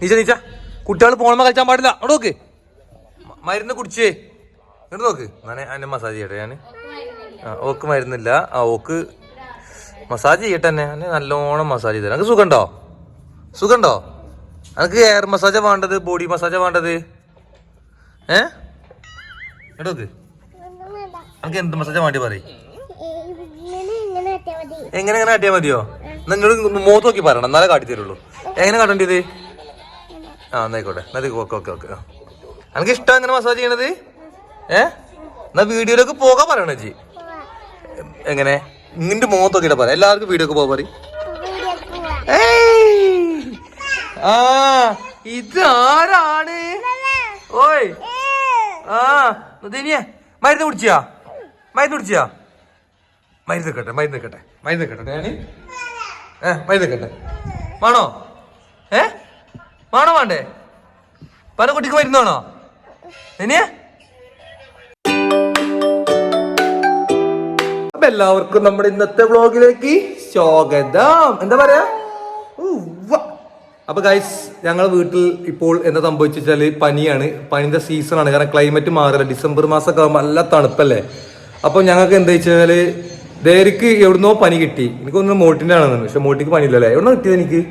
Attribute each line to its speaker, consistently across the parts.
Speaker 1: Nietzsche Nietzsche. കുട്ടികൾ പോണമ കളിച്ചാൻ പാടില്ല. അവിടെ നോക്ക്. മരുന്ന് കുടിച്ചേ. ഇങ്ങോട്ട് നോക്ക്. ഞാൻ എന്നെ മസാജ് ചെയ്യട്ടെ ഞാൻ ആ ഓക്ക് മരുന്നില്ല. ആ ഓക്ക് മസാജ് ചെയ്യട്ടെ എന്നെ എന്നെ നല്ലോണം മസാജ് ചെയ്തരാം. എനിക്ക് സുഖമുണ്ടോ സുഖമുണ്ടോ എനിക്ക് എയർ മസാജാ വേണ്ടത്? ബോഡി മസാജാ വേണ്ടത്? ഏ? എടോക്ക് നോക്ക്. എനിക്ക് എന്ത് മസാജാ വേണ്ടി പറയും? എങ്ങനെ എങ്ങനെ കാട്ടിയാ മതിയോ? നിങ്ങൾ മുഖത്ത് നോക്കി പറയണം. എന്നാലേ കാട്ടി തരുള്ളൂ എങ്ങനെ കാട്ടേണ്ടത്? ആ എന്നായിക്കോട്ടെ. എന്നാ ഓക്കെ ഓക്കെ ഓക്കെ. എനിക്ക് ഇഷ്ടം എങ്ങനെ മസാജ് ചെയ്യണത്? ഏ? എന്നാ വീഡിയോയിലേക്ക് പോകാൻ പറയണ ജി എങ്ങനെ? നിന്റെ മുഖത്ത് നോക്കിയിട്ട് പറയാം എല്ലാവർക്കും വീഡിയോ പോകാൻ പറയും. ആ ഇത് ആരാണ്? ഓയ്! ആ ദിനിയെ മരുന്ന് കുടിച്ചാ മരുന്ന് കുടിച്ചാ മരുന്ന് കേട്ടെ മരുന്ന് കേട്ടെ മരുന്ന് കേട്ടെ ഞാൻ ഏ മരുന്ന് കേട്ടെ വേണോ? ഏ? വേണോ വേണ്ടേ? പല കുട്ടിക്ക് വരുന്നതാണോ ദിനിയെ അപ്പൊ എല്ലാവർക്കും നമ്മുടെ ഇന്നത്തെ വ്ളോഗിലേക്ക് സ്വാഗതം. എന്താ പറയാ. അപ്പൊ ഗൈസ് ഞങ്ങൾ വീട്ടിൽ ഇപ്പോൾ എന്താ സംഭവിച്ചാൽ പനിയാണ്. പനിന്റെ സീസണാണ് കാരണം ക്ലൈമറ്റ് മാറില്ല. ഡിസംബർ മാസമൊക്കെ ആകുമ്പോൾ നല്ല തണുപ്പല്ലേ? അപ്പൊ ഞങ്ങൾക്ക് എന്താ വെച്ചാൽ ദേരിക്ക് എവിടുന്നോ പനി കിട്ടി. എനിക്കൊന്ന് മോട്ടിന്റെ ആണെന്ന് പക്ഷെ മോട്ടിക്ക് പനിയില്ലല്ലേ? എവിടുന്നോ കിട്ടിയത് എനിക്ക്?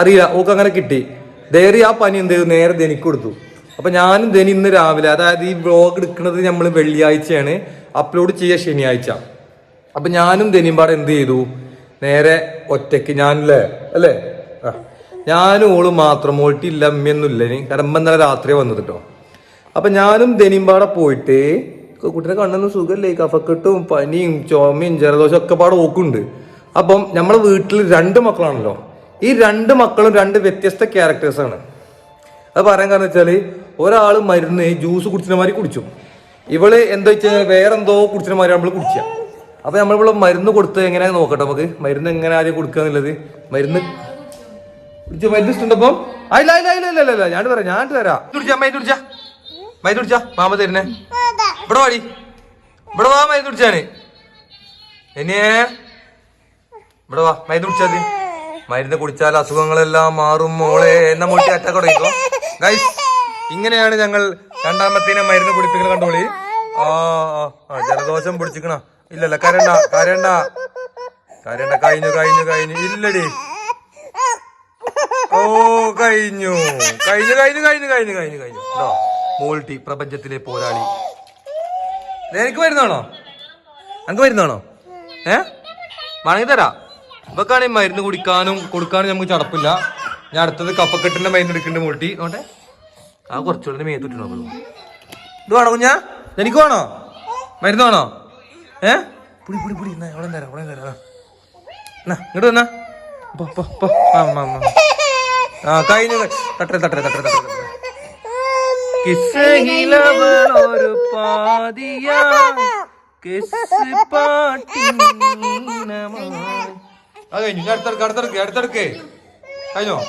Speaker 1: അറിയില്ല. ഓക്ക് അങ്ങനെ കിട്ടി. ദേറി ആ പനി എന്ത് ചെയ്തു? നേരെ ധനിക്ക് കൊടുത്തു. അപ്പൊ ഞാനും ധനി ഇന്ന് രാവിലെ അതായത് ഈ വ്ളോഗ് എടുക്കുന്നത് നമ്മൾ വെള്ളിയാഴ്ചയാണ്. അപ്ലോഡ് ചെയ്യുക ശനിയാഴ്ച. അപ്പൊ ഞാനും ധനിയും പാടെ എന്ത് ചെയ്തു? നേരെ ഒറ്റയ്ക്ക് ഞാനല്ലേ? അല്ലേ? ഞാനും ഓളും മാത്രം ഓൾട്ടില്ല അമ്മയൊന്നും ഇല്ല ഇനി. കാരണം ഇന്നലെ രാത്രി വന്നത് കേട്ടോ അപ്പൊ ഞാനും ധനിയും പാടെ പോയിട്ട് കുട്ടീനെ കണ്ണൊന്നും സുഖമല്ലേ കഫക്കെട്ടും പനിയും ചുമയും ജലദോഷം ഒക്കെ പാടെ ഓക്കുണ്ട്. അപ്പം നമ്മളെ വീട്ടിൽ രണ്ട് മക്കളാണല്ലോ. ഈ രണ്ട് മക്കളും രണ്ട് വ്യത്യസ്ത ക്യാരക്ടേഴ്സ് ആണ്. അത് പറയാൻ കാരണം വെച്ചാൽ ഒരാൾ മരുന്ന് ജ്യൂസ് കുടിച്ചിന് മാതിരി കുടിച്ചു. ഇവൾ എന്താ വെച്ചാൽ വേറെ എന്തോ കുടിച്ചിന് മാതിരി നമ്മൾ കുടിച്ച. അപ്പൊ നമ്മളിവിടെ മരുന്ന് കൊടുത്ത് എങ്ങനെ നോക്കട്ടെ നമുക്ക്? മരുന്ന് എങ്ങനെ ആദ്യം കൊടുക്കുക എന്നുള്ളത്? മരുന്ന് കുടിച്ച? മരുന്ന് ഇഷ്ടപ്പം ഇല്ല ഇല്ല ഇല്ല ഇല്ല ഇല്ല ഞാൻ പറയാം ഞാൻ തരാം കുടിച്ചാ മരുന്ന് കുടിച്ചാ? മരുന്ന് കുടിച്ചാ? മാമ തരുന്നേ. ഇവിടെ വാടി. ഇവിടെ വാ മരുന്ന് കുടിച്ചാണ് ഇനിയേ ഇവിടെ വാ മരുന്ന് കുടിച്ചാ മതി. മരുന്ന് കുടിച്ചാൽ അസുഖങ്ങളെല്ലാം മാറും മോളെ. എന്ന മുട്ടി അറ്റാക്ക് തുടങ്ങിക്കോ. ഗൈസ് ഇങ്ങനെയാണ് ഞങ്ങൾ രണ്ടാമത്തേനെ മരുന്ന് കുടിപ്പിക്കണ കണ്ടോളി. ആ ജലദോഷം പിടിച്ചിക്കണ. ഇല്ലല്ല കരണ്ട കരണ്ട. കരണ്ട കഴിഞ്ഞു കഴിഞ്ഞു കഴിഞ്ഞു. ഇല്ലടി. ഓ കഴിഞ്ഞു. കഴിഞ്ഞു കഴിഞ്ഞു കഴിഞ്ഞു കഴിഞ്ഞു കഴിഞ്ഞു കഴിഞ്ഞു. മോൾട്ടി പ്രപഞ്ചത്തിലെ പോരാളി. എനിക്ക് വരുന്നാണോ എനിക്ക് വരുന്നാണോ ഏ? വാങ്ങി തരാം. ഇവക്കാണ് മരുന്ന് കുടിക്കാനും കൊടുക്കാനും നമുക്ക് ചടപ്പില്ല. ഞാൻ അടുത്തത് കപ്പക്കെട്ടിന്റെ മരുന്ന് എടുക്കുന്നുണ്ട് മൂട്ടി നോട്ടെ ആ കുറച്ചുകൂടെ മേത്തിട്ടുണ്ടോ ഇത് വേണോ കുഞ്ഞാ? എനിക്ക് വേണോ? മരുന്ന് വേണോ? ഏ? പുടി പുടി പുടി. എന്നാ എവിടെ തരാം എവിടെ തരാം. എന്നാ ഇങ്ങോട്ട് വന്നാ. പോ പോ. ആ കഴിഞ്ഞു തട്ടേ തട്ടേ തട്ടേ തട്ടേ കിസ്സയിലവളൊരു പാതിയ. കിസ് കഴിഞ്ഞു ഞാൻ അടുത്തെടുക്ക് അടുത്തെടുക്ക് അടുത്തെടുക്ക്. കഴിഞ്ഞോ?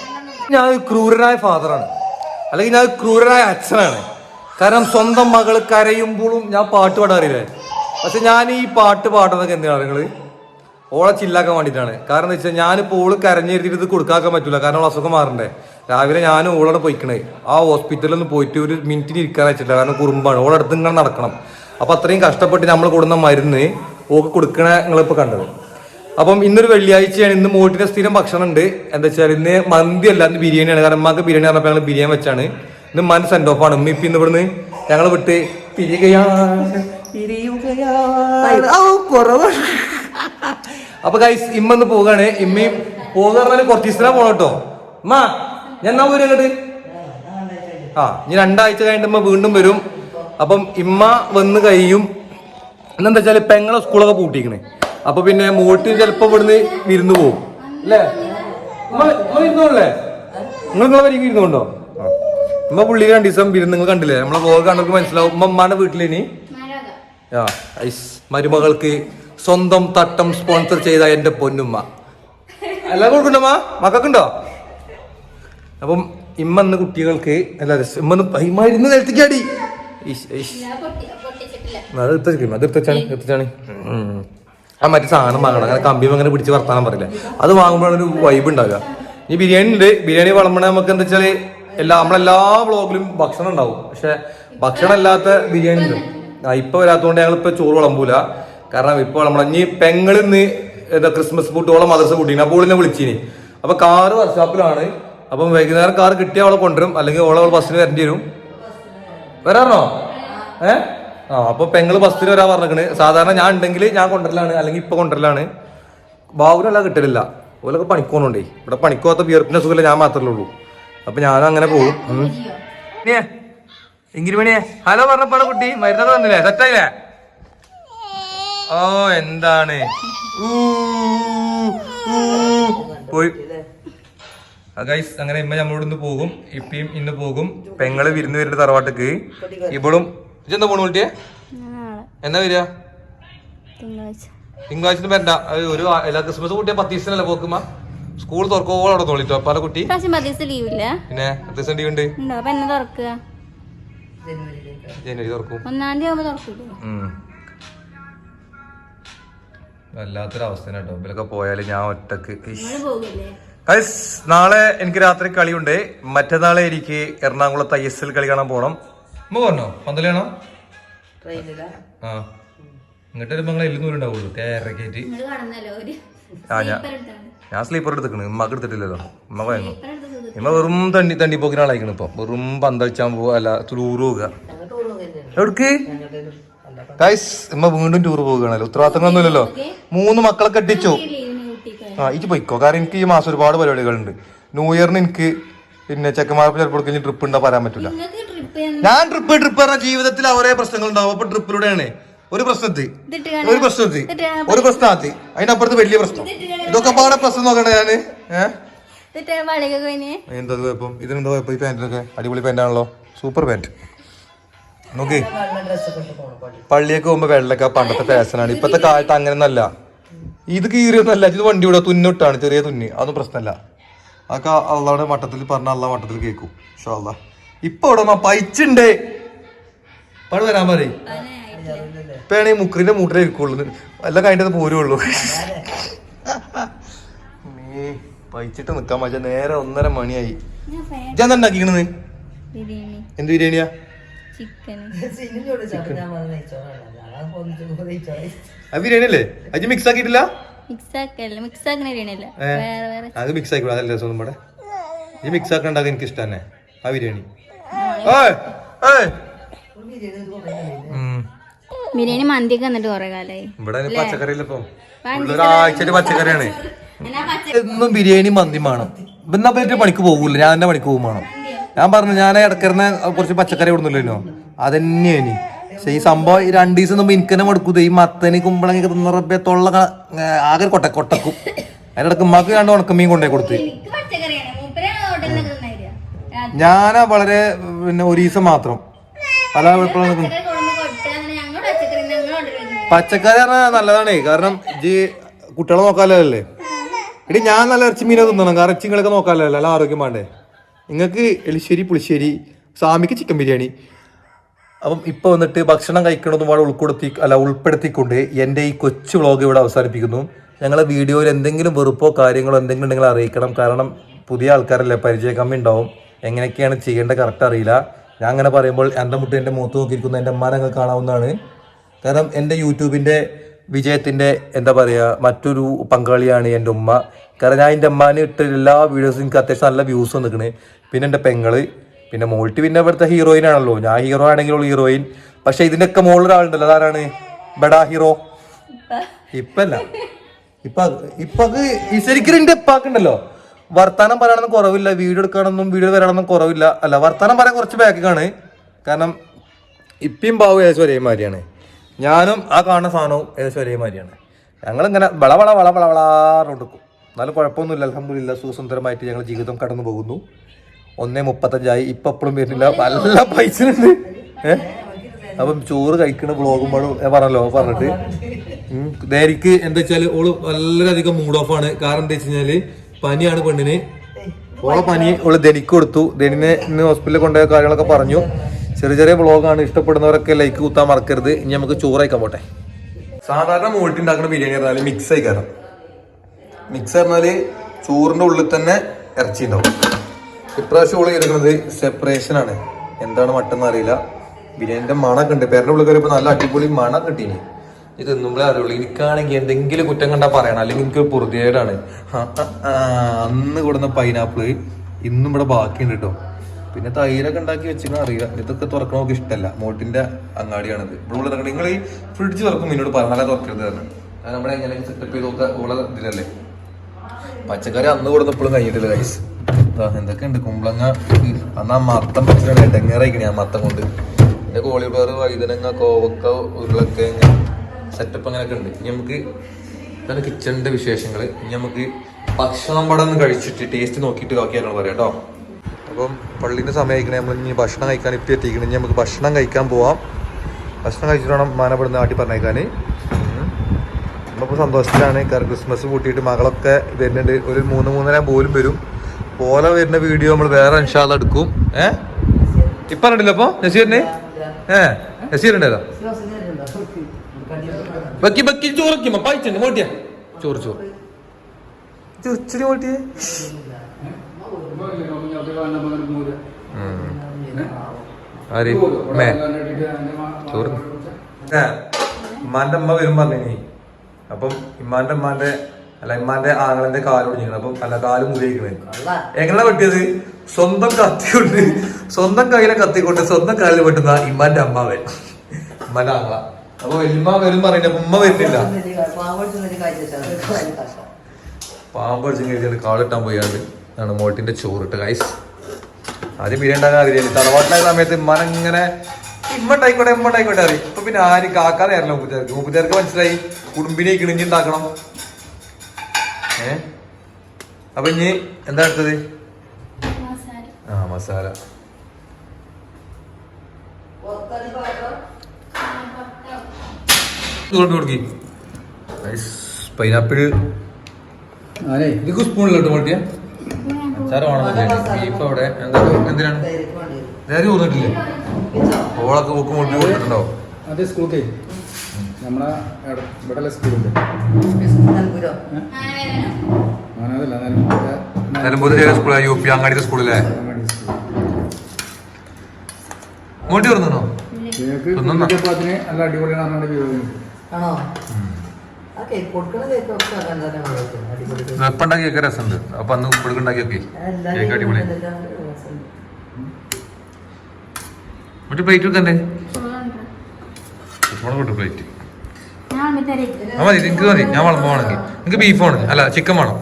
Speaker 1: ഞാൻ ക്രൂരനായ ഫാദറാണ്. അല്ലെങ്കിൽ ഞാൻ ക്രൂരനായ അച്ഛനാണ്. കാരണം സ്വന്തം മകൾ കരയുമ്പോഴും ഞാൻ പാട്ട് പാടാൻ അറിയില്ലേ? പക്ഷെ ഞാൻ ഈ പാട്ട് പാടുന്നതൊക്കെ എന്തിനാണ് നിങ്ങൾ? ഓളെ ചില്ലാക്കാൻ വേണ്ടിയിട്ടാണ്. കാരണം എന്താ വെച്ചാൽ ഞാനിപ്പോൾ ഓൾ കരഞ്ഞെഴുതിയിട്ട് ഇത് കൊടുക്കാക്കാൻ പറ്റൂല. കാരണം ഓൾ അസുഖം മാറണ്ടേ. രാവിലെ ഞാനും ഓളോട് പോയിക്കണേ. ആ ഹോസ്പിറ്റലിൽ പോയിട്ട് ഒരു മിനിറ്റിന് ഇരിക്കാൻ വെച്ചില്ല കാരണം കുറുമ്പാണ്. ഓളടുത്ത് ഇങ്ങനെ നടക്കണം. അപ്പൊ അത്രയും കഷ്ടപ്പെട്ട് നമ്മൾ കൊടുക്കുന്ന മരുന്ന് ഓക്ക് കൊടുക്കണ നിങ്ങളിപ്പോൾ കണ്ടത്. അപ്പം ഇന്നൊരു വെള്ളിയാഴ്ചയാണ് ഇന്ന് മോട്ടിന്റെ സ്ഥിരം ഭക്ഷണം ഉണ്ട് എന്താ വെച്ചാൽ ഇന്ന് മന്തി അല്ല ഇന്ന് ബിരിയാണിയാണ്. കാരണം അമ്മയ്ക്ക് ബിരിയാണി പറഞ്ഞപ്പോൾ ഞങ്ങൾ ബിരിയാണി വെച്ചാണ്. ഇന്ന് മൻ സെൻഡ് ഓഫ് ആണ്. ഉമ്മ ഇപ്പം ഇന്ന് ഇവിടുന്ന് ഞങ്ങൾ വിട്ട് കുറവാണ് അപ്പൊ ഗൈസ് ഇമ്മ ഇന്ന് പോകാണ്. ഇമ്മയും പോകുക പറഞ്ഞാൽ കുറച്ച് ദിവസത്തിനാ പോണം കേട്ടോ. ഉമ്മ ഞാൻ എന്നാ പോരും അങ്ങോട്ട് ആ ഇനി രണ്ടാഴ്ച കഴിഞ്ഞിട്ട് ഇമ്മ വീണ്ടും വരും. അപ്പം ഇമ്മ വന്ന് കഴിയും. എന്നെന്താ വെച്ചാൽ പെങ്ങളെ സ്കൂളൊക്കെ പൂട്ടിക്കണേ. അപ്പൊ പിന്നെ മൂട്ടി ചിലപ്പോ ഇവിടുന്ന് വിരുന്ന് പോകും അല്ലേ? ഇരുന്നോളേ നിങ്ങൾ നിങ്ങളെ വരിക ഇരുന്നുണ്ടോ ഉമ്മ പുള്ളി രണ്ട് ദിവസം വിരുന്ന് നിങ്ങൾ കണ്ടില്ലേ? നമ്മളെ പോകാൻ കണ്ടു മനസ്സിലാവും. ഉമ്മ ഉമ്മാന്റെ വീട്ടിലിനി. ആ ഐസ് മരുമകൾക്ക് സ്വന്തം തട്ടം സ്പോൺസർ ചെയ്ത എന്റെ പൊന്നുമ്മ. എല്ലാം കൊടുക്കണ്ടമ്മ മക്കൾക്കുണ്ടോ അപ്പം ഇമ്മന്ന് കുട്ടികൾക്ക് അല്ല ഇമ്മന്ന് മരുന്ന് നിലത്തേക്കാടി. അത് എടുത്തേക്ക്, അത് എടുത്തച്ചാണ് എടുത്തേച്ചാണ്. ആ മറ്റേ സാധനം വാങ്ങണം. അങ്ങനെ കമ്പി അങ്ങനെ പിടിച്ച് വർത്താനം പറയില്ല. അത് വാങ്ങുമ്പോഴാണ് ഒരു വൈബ് ഉണ്ടാവുക. ഇനി ബിരിയാണി ഉണ്ട്. ബിരിയാണി വളമ്പണേ നമുക്ക് എന്താ വെച്ചാൽ എല്ലാ നമ്മളെല്ലാ വ്ളോഗിലും ഭക്ഷണം ഉണ്ടാവും. പക്ഷെ ഭക്ഷണം അല്ലാത്ത ബിരിയാണി ഉണ്ട് ഇപ്പൊ വരാത്തോണ്ട് ഞങ്ങൾ ഇപ്പൊ ചോറ് വിളമ്പൂല. കാരണം ഇപ്പൊ വിളമ്പണം ഇനി പെങ്ങളിൽ നിന്ന് എന്താ ക്രിസ്മസ് പൂട്ടോളം മദർസ കൂട്ടിന് അപ്പോൾ എന്നെ വിളിച്ചിനി. അപ്പൊ കാറ് വർക്ക്ഷോപ്പിലാണ് അപ്പം വൈകുന്നേരം കാറ് കിട്ടിയ അവളെ കൊണ്ടുവരും. അല്ലെങ്കിൽ അവൾ ബസ്സിന് വരേണ്ടി വരും. വരാറോ ഏ? ആ അപ്പൊ പെങ്ങൾ ബസ്സിന് വരാൻ പറഞ്ഞിരിക്കണ് സാധാരണ ഞാൻ ഉണ്ടെങ്കിൽ ഞാൻ കൊണ്ടുവരലാണ് അല്ലെങ്കിൽ ഇപ്പൊ കൊണ്ടുവരലാണ് ബാബുനല്ല കിട്ടലില്ല. ഓലൊക്കെ പണിക്കോണുണ്ടേ ഇവിടെ പണിക്കോത്ത വിയർപ്പിന്റെ സുഖമില്ല ഞാൻ മാത്രമേ ഉള്ളൂ. അപ്പൊ ഞാൻ അങ്ങനെ പോകും ഉം. ഇനിയേ, ഇങ്കിരി മണിയെ ഹലോ പറഞ്ഞപ്പോ കുട്ടി. മരുന്നൊക്കെ തന്നില്ലേ? സെറ്റായില്ലേ ഓ എന്താണ്. പോയി. ഗൈസ് അങ്ങനെ ഇമ്മ നമ്മളോട് ഇന്ന് പോകും. ഇപ്പിയും ഇന്ന് പോകും. പെങ്ങൾ വിരുന്ന് വരുന്ന തറവാട്ടക്ക്. ഇവളും ഇതെന്താ പോണു കുട്ടിയെ എന്നാ വരിക?
Speaker 2: തിങ്കളാഴ്ച.
Speaker 1: വരണ്ട. ഒരു എല്ലാ ക്രിസ്മസ് കുട്ടിയെ പത്ത് ദിവസത്തിനല്ലേ പോക്കുമ്മ? സ്കൂൾ തുറക്കോളം അവിടെ തോളിട്ടോ? പല കുട്ടി?
Speaker 2: പിന്നെ പത്ത് ദിവസം
Speaker 1: ലീവ് ഉണ്ട്. ജനുവരി തുറക്കും.
Speaker 2: ഒന്നാം തീയതി.
Speaker 1: വല്ലാത്തൊരവസ്ഥ കേട്ടോ. ഇവരൊക്കെ പോയാൽ ഞാൻ ഒറ്റയ്ക്ക്. നാളെ എനിക്ക് രാത്രി കളിയുണ്ട്. മറ്റന്നാളെ എനിക്ക് എറണാകുളത്ത് ഐ എസ് എൽ കളി കാണാൻ പോണം. അമ്മ പറഞ്ഞോ? പന്തലാണോ ആ. ഇങ്ങോട്ട് വരുമ്പോ നിങ്ങളെ എല്ലുന്നൂര് ഉണ്ടാവുള്ളൂ. തേരക്കേറ്റ് ആ ഞാൻ ഞാൻ സ്ലീപ്പർ എടുത്തിക്കണ്. ഉമ്മക്ക് എടുത്തിട്ടില്ലല്ലോ. ഉമ്മ ഭയങ്കര ഇമ്മ വെറും തണ്ടി തണ്ടി പോക്കിനാളായിക്കണ് ഇപ്പൊ. വെറും പന്തളിച്ചാൻ പോവുക അല്ല ടൂർ പോവുക. എവിടക്ക്? ഗൈസ് ഇമ്മ വീണ്ടും ടൂർ പോവുകയാണല്ലോ ഉത്തരവാദിത്തങ്ങളൊന്നുമില്ലല്ലോ മൂന്ന് മക്കളെ കെട്ടിച്ചു. ആ ഇജ്ജ് പോയിക്കോ. കാരണം എനിക്ക് ഈ മാസം ഒരുപാട് പരിപാടികളുണ്ട്. ന്യൂ ഇയറിന് എനിക്ക് പിന്നെ ചെക്കന്മാർക്ക് ചിലപ്പോൾ കഴിഞ്ഞ് ട്രിപ്പ് ഉണ്ടാ പറയാൻ പറ്റില്ല ഞാൻ ട്രിപ്പ് ട്രിപ്പ് പറഞ്ഞ ജീവിതത്തിൽ അവരെ പ്രശ്നങ്ങൾ ഉണ്ടാവും അപ്പൊ ട്രിപ്പിലൂടെയാണ് ഒരു
Speaker 2: പ്രശ്നത്തി.
Speaker 1: ഒരു പ്രശ്നത്തി. ഒരു പ്രശ്നത്തി. അതിനപ്പുറത്ത് വലിയ പ്രശ്നം. ഇതൊക്കെ പാടെ പ്രശ്നം നോക്കണേ
Speaker 2: ഞാൻ?
Speaker 1: എന്താ കുഴപ്പം ഇതിനെന്താ കുഴപ്പം? ഈ പാന്റിനൊക്കെ അടിപൊളി പാന്റാണല്ലോ സൂപ്പർ പാന്റ് നോക്കി. പള്ളിയൊക്കെ പോകുമ്പോ വെള്ളൊക്കെ പണ്ടത്തെ ഫാഷനാണ് ഇപ്പത്തെ കാലത്ത് അങ്ങനെ ഒന്നല്ല ഇത് കീറിയൊന്നല്ല. ഇത് വണ്ടി വിടുക തുന്നിട്ടാണ്. ചെറിയ തുന്നി. അതൊന്നും പ്രശ്നമല്ല അതൊക്കെ അള്ളാടെ മട്ടത്തിൽ പറഞ്ഞ അള്ള മട്ടത്തിൽ കേൾക്കും ഷോ അല്ല ഇപ്പൊ ഇവിടെ പൈച്ചുണ്ടേ പണി വരാൻ പറയും. ഇപ്പഴാണ് ഈ മുക്രിന്റെ മൂട്ടിലേ ഇരിക്കുള്ളൂ. എല്ലാം കഴിഞ്ഞത് പോരുള്ളൂ. നീ പൈച്ചിട്ട് നിക്കാൻ മച്ച നേരെ ഒന്നര മണിയായി. ഇജെന്താ ഉണ്ടാക്കിക്കണത്? എന്ത് ബിരിയാണിയാ? ബിരിയാണി അല്ലേ അജി മിക്സ് ആക്കിയിട്ടില്ല? അത് മിക്സ് ആക്കി അതല്ല രസം നമ്മുടെ ഈ മിക്സ് ആക്കി ഉണ്ടാക്കാൻ എനിക്ക് ഇഷ്ടം തന്നെ ആ. ബിരിയാണി.
Speaker 2: ബിരിയാണി മന്തിയൊക്കെ വന്നിട്ട് കൊറേ കാലായി.
Speaker 1: ഇവിടെ പച്ചക്കറിയില്ല ഇപ്പം. ഒരാഴ്ച പച്ചക്കറിയാണ്. എന്നും ബിരിയാണി മന്തി വേണം. എന്നാ പണിക്ക് പോകൂല. ഞാൻ എന്റെ പണിക്ക് പോകും വേണം. ഞാൻ പറഞ്ഞു ഞാൻ ഇടക്കറിന് കുറച്ച് പച്ചക്കറി കൊടുന്നില്ലല്ലോ അതന്നെയാണ് പക്ഷെ ഈ സംഭവം ഈ രണ്ടു ദിവസം മുമ്പ് ഇൻകനം കൊടുക്കൂ ഈ മത്തന് കുമ്പളങ്ങ തിന്ന റബ്ബെ തൊള്ള ആകെ കൊട്ട കൊട്ടക്കും. അതിനിടക്ക് ഉമ്മാക്ക് രണ്ട് ഉണക്കമീൻ കൊണ്ടേ കൊടുത്ത്. ഞാനാ വളരെ പിന്നെ ഒരു ദിവസം മാത്രം. പല നിൽക്കുന്നു പച്ചക്കറി പറഞ്ഞാൽ നല്ലതാണേ. കാരണം ഇജ് കുട്ടികളെ നോക്കാലല്ലേ എടി ഞാൻ നല്ല ഇറച്ചി മീനൊക്കെ തിന്നണം. കാരണം ഇറച്ചിങ്ങളൊക്കെ നോക്കാലല്ലോ അല്ല ആരോഗ്യം വേണ്ടേ. നിങ്ങൾക്ക് എളിശ്ശേരി പുളിശ്ശേരി സാമിക്ക് ചിക്കൻ ബിരിയാണി. അപ്പം ഇപ്പൊ വന്നിട്ട് ഭക്ഷണം കഴിക്കണമെന്നും വളരെ ഉൾപ്പെടുത്തി അല്ല ഉൾപ്പെടുത്തിക്കൊണ്ട് എന്റെ ഈ കൊച്ചു വ്ളോഗ് ഇവിടെ അവസാനിപ്പിക്കുന്നു. ഞങ്ങളെ വീഡിയോയിൽ എന്തെങ്കിലും വെറുപ്പോ കാര്യങ്ങളോ എന്തെങ്കിലും ഉണ്ടെങ്കിൽ അറിയിക്കണം. കാരണം പുതിയ ആൾക്കാരല്ലേ പരിചയ കമ്മി ഉണ്ടാവും എങ്ങനെയൊക്കെയാണ് ചെയ്യേണ്ടത് കറക്റ്റ് അറിയില്ല. ഞാൻ അങ്ങനെ പറയുമ്പോൾ എന്റെ മുട്ട് എന്റെ മുഖത്ത് നോക്കിയിരിക്കുന്ന എന്റെ അമ്മ കാണാവുന്നതാണ്. കാരണം എന്റെ യൂട്യൂബിന്റെ വിജയത്തിന്റെ എന്താ പറയുക മറ്റൊരു പങ്കാളിയാണ് എന്റെ ഉമ്മ. കാരണം ഞാൻ എന്റെ അമ്മാനെ ഇട്ട എല്ലാ വീഡിയോസും എനിക്ക് അത്യാവശ്യം നല്ല വ്യൂസ് വന്നിക്കണ്. പിന്നെ എന്റെ പെങ്ങൾ. പിന്നെ മോൾട്ടി പിന്നെ ഇവിടുത്തെ ഹീറോയിൻ ആണല്ലോ. ഞാൻ ഹീറോ ആണെങ്കിലും ഹീറോയിൻ പക്ഷെ ഇതിന്റെയൊക്കെ മുകളിൽ ഒരാളുണ്ടല്ലോ. അതാരാണ്? ബഡാ ഹീറോ ഇപ്പല്ല. ഇപ്പൊ ഇപ്പൊ ശരിക്കും എന്റെ ഇപ്പാക്കുണ്ടല്ലോ വർത്താനം പറയാനൊന്നും കുറവില്ല. വീഡിയോ എടുക്കാനൊന്നും വീഡിയോ വരാനൊന്നും കുറവില്ല. അല്ല വർത്താനം പറയാൻ കുറച്ച് ബാക്കാണ് കാരണം ഇപ്പിയും ബാബു ഏകദേശം ഒരേമാതിരിയാണ് ഞാനും ആ കാണുന്ന സാധനവും ഏകദേശം ഒരേമാതിരിയാണ് ഞങ്ങളിങ്ങനെ വള വള വള വള വളാറുകൊടുക്കും എന്നാലും കുഴപ്പമൊന്നുമില്ല. അലഹമില്ല സുസുന്ദരമായിട്ട് ഞങ്ങൾ ജീവിതം കടന്നു പോകുന്നു ഒന്നേ മുപ്പത്തഞ്ചായി ഇപ്പം എപ്പോഴും വരുന്നില്ല നല്ല പൈസ ഉണ്ട് ഏഹ് അപ്പം ചോറ് കഴിക്കണ ബ്ലോഗും പാടും ഞാൻ പറഞ്ഞല്ലോ പറഞ്ഞിട്ട്. ദേരിക്ക് എന്താ വെച്ചാൽ ഓൾ വളരെയധികം മൂഡ് ഓഫ് ആണ്. കാരണം എന്താ വെച്ച് കഴിഞ്ഞാൽ പനിയാണ് പെണ്ണിന്. ഓളെ പനി ഓൾ ധനിക്ക് കൊടുത്തു. ധനിനെ ഇന്ന് ഹോസ്പിറ്റലിൽ കൊണ്ടുപോയ കാര്യങ്ങളൊക്കെ പറഞ്ഞു. ചെറിയ ചെറിയ ബ്ലോഗാണ് ഇഷ്ടപ്പെടുന്നവരൊക്കെ ലൈക്ക് കുത്താൻ മറക്കരുത്. ഇനി നമുക്ക് ചോറ് കഴിക്കാൻ പോട്ടെ. സാധാരണ മൂട്ടി ഉണ്ടാക്കുന്ന ബിരിയാണി പറഞ്ഞാൽ മിക്സ് ആയി കാരണം മിക്സ് പറഞ്ഞാൽ ചോറിന്റെ ഉള്ളിൽ തന്നെ ഇറച്ചി ഉണ്ടാവും. ഇപ്രാവശ്യം ഓൾ എടുക്കുന്നത് സെപ്പറേഷൻ ആണ്. എന്താണ് മട്ടെന്ന് അറിയില്ല. ബിരിയാണിന്റെ മണൊക്കെ ഉണ്ട്. പേരുടെ ഉള്ളിൽ കയറിയപ്പോൾ നല്ല അടിപൊളി മണം കിട്ടീനി. ഇത് തിന്നുമ്പോഴേ അറിയുള്ളൂ. എനിക്കാണെങ്കിൽ എന്തെങ്കിലും കുറ്റം കണ്ടാ പറയണം. അല്ലെങ്കിൽ എനിക്ക് പുറത്തേടാണ് അന്ന് കൊടുന്ന പൈനാപ്പിൾ ഇന്നും ഇവിടെ ബാക്കിയുണ്ട് കേട്ടോ. പിന്നെ തൈരൊക്കെ ഉണ്ടാക്കി വെച്ചിരുന്ന അറിയില്ല. ഇതൊക്കെ തുറക്കണ നമുക്ക് ഇഷ്ടമല്ല മോട്ടിന്റെ അങ്ങാടിയാണിത്. ഇവിടെ ഉള്ളത് നിങ്ങൾ ഈ ഫ്രിഡ്ജ് തുറക്കും എന്നോട് പറഞ്ഞാലേ തുറക്കരുത് അത് നമ്മുടെ എങ്ങനെ സെറ്റപ്പ് ചെയ്ത് നോക്കുക. ഉള്ള ഇതിലല്ലേ. പച്ചക്കറി അന്ന് കൊടുത്തപ്പോഴും കഴിഞ്ഞിട്ടില്ല കൈസ് എന്തൊക്കെയുണ്ട്? കുമ്പളങ്ങ അന്ന് ആ മത്തം പച്ചിലാണ് ഇടങ്ങേറായിക്കണേ ആ മത്തം കൊണ്ട്. പിന്നെ കോളിഫ്ലവർ വൈതനങ്ങ കോവക്ക ഉരുളക്കിഴങ്ങ സെറ്റപ്പ് അങ്ങനെയൊക്കെ ഉണ്ട്. ഇനി നമുക്ക് ഇതാണ് കിച്ചണിന്റെ വിശേഷങ്ങൾ ഇനി നമുക്ക് ഭക്ഷണം പടം കഴിച്ചിട്ട് ടേസ്റ്റ് നോക്കിയിട്ട് ബാക്കിയാണ് പറയാം കേട്ടോ. അപ്പം പള്ളീന്റെ സമയമായിക്കണേ നമ്മൾ ഇനി ഭക്ഷണം കഴിക്കാൻ ഇപ്പം എത്തിക്കണം ഇനി നമുക്ക് ഭക്ഷണം കഴിക്കാൻ പോവാം. ഭക്ഷണം കഴിച്ചിട്ട് വേണം മാനപ്പെടുന്ന നാട്ടിൽ പറഞ്ഞേക്കാൻ നമ്മളിപ്പോൾ സന്തോഷത്തിലാണ്. കാരണം ക്രിസ്മസ് കൂട്ടിയിട്ട് മകളൊക്കെ വരുന്നുണ്ട്. ഒരു മൂന്ന് മൂന്നര പോലും വരും. പോലെ വരുന്ന വീഡിയോ നമ്മൾ വേറെ ഇൻഷാല്ല എടുക്കും. ഏ? ഇപ്പൊ ഉണ്ടല്ലോ അപ്പൊ നസീറിന്? ഏ? നസീറുണ്ടല്ലോ ബക്കി ബക്കി ചോറക്കി പായിച്ചു മോട്ടിയാ ചോറ് ചോറ്. ഇച്ചിരി മോട്ടിയേ അമ്മ വരും പറഞ്ഞു അപ്പം ഇമ്മാന്റെ അമ്മാന്റെ അല്ല ഇമ്മാന്റെ ആങ്ങളന്റെ കാൽ ഒടിഞ്ഞിരിക്കണം. അപ്പം അല്ല കാൽ മുറിയിക്കണേ എങ്ങനെ വെട്ടിയത് സ്വന്തം കത്തി കൊണ്ട് സ്വന്തം കയ്യിലെ കത്തി കൊണ്ട് സ്വന്തം കാലിൽ പെട്ടുന്ന ഇമ്മാന്റെ അമ്മാവൻ. ഇമ്മാന്റെ ആങ്ങള. അപ്പൊ വല്യമ്മ വരും പറയുന്ന ഉമ്മ വരുന്നില്ല. പാമ്പടിച്ചും കരുതിയാണ് കാളിട്ടാൻ പോയാണ്ട് ആണ് മോട്ടിന്റെ ചോറിട്ട്. ഗൈസ് ആദ്യം ബിരിയാണി ഉണ്ടാക്കാൻ അറിയില്ല തറവാട്ടിലായ സമയത്ത് ഇമ്മനങ്ങനെ ഇമ്മ ഉണ്ടായിക്കോട്ടെ ഇമ്മ ഉണ്ടായിക്കോട്ടെ അറിയും. ഇപ്പൊ പിന്നെ ആര് കാക്കാതെ അറിയില്ല. മുപ്പത്തിയാർക്ക് മുപ്പത്തിയാർക്ക് മനസ്സിലായി. കുടുംബിനെ കിണിഞ്ഞ് ഉണ്ടാക്കണം. ഏ? അപ്പൊ ഇനി എന്താ അടുത്തത് ആ മസാല. കൊടുക്കി. പൈനാപ്പിൾ ഇതിക്ക് സ്പൂണിലോട്ട് പൊട്ടിയ അച്ചാറ് വേണം ബീഫ് അവിടെ. എന്താ എന്തിനാണ്? നേരെ തോന്നിട്ടില്ലേ ഓളൊക്കെ ബുക്ക് മുട്ടി
Speaker 3: അത് നമ്മളെ ഇവിടെ സ്കൂളുണ്ട്
Speaker 1: സ്കൂളാ? യു പി അങ്ങാടി സ്കൂളിലെ? മോട്ടി പറഞ്ഞോ തിന്നുന്നോ?
Speaker 3: അതിന് നല്ല അടിപൊളിയാണ് നമ്മുടെ വിഭവം.
Speaker 4: ആണോ? കേക്ക്. അടിപൊളി
Speaker 1: രസമുണ്ട്. അപ്പൊ അന്ന് കേക്ക്. മറ്റു പ്ലേറ്റ് വെക്കണ്ടേ മതി എനിക്ക് മതി ഞാൻ വളമ്പോ വേണമെങ്കിൽ നിങ്ങൾക്ക് ബീഫ് വേണം. അല്ല ചിക്കൻ വേണം.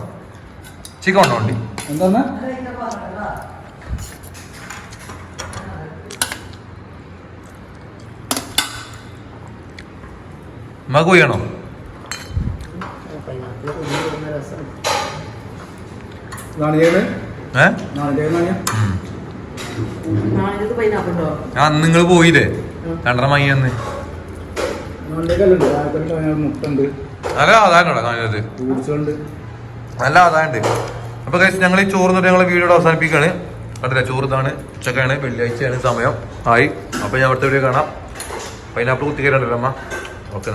Speaker 1: ചിക്കൻ വേണോ വണ്ടി?
Speaker 4: എന്താണ്? മകു ഉണ്ടോ?
Speaker 1: ആ നിങ്ങൾ പോയില്ലേ? രണ്ടര മണി നല്ല കാണിച്ചത്
Speaker 3: ഫ്രൂട്ട്സുണ്ട്
Speaker 1: നല്ല ആദായമുണ്ട്. അപ്പൊ കഴിച്ച് ഞങ്ങൾ ഈ ചോറ് ഞങ്ങൾ വീഡിയോ അവസാനിപ്പിക്കുകയാണ്. കണ്ടില്ല ചോറ് ഇതാണ് ഉച്ചക്കാണ് വെള്ളിയാഴ്ചയാണ് സമയം ആയി. അപ്പൊ ഞാൻ അവിടുത്തെ വീഡിയോ കാണാം. പൈനാപ്പിൾ കുത്തിക്കരണ്ടല്ലോ അമ്മ. ഓക്കെ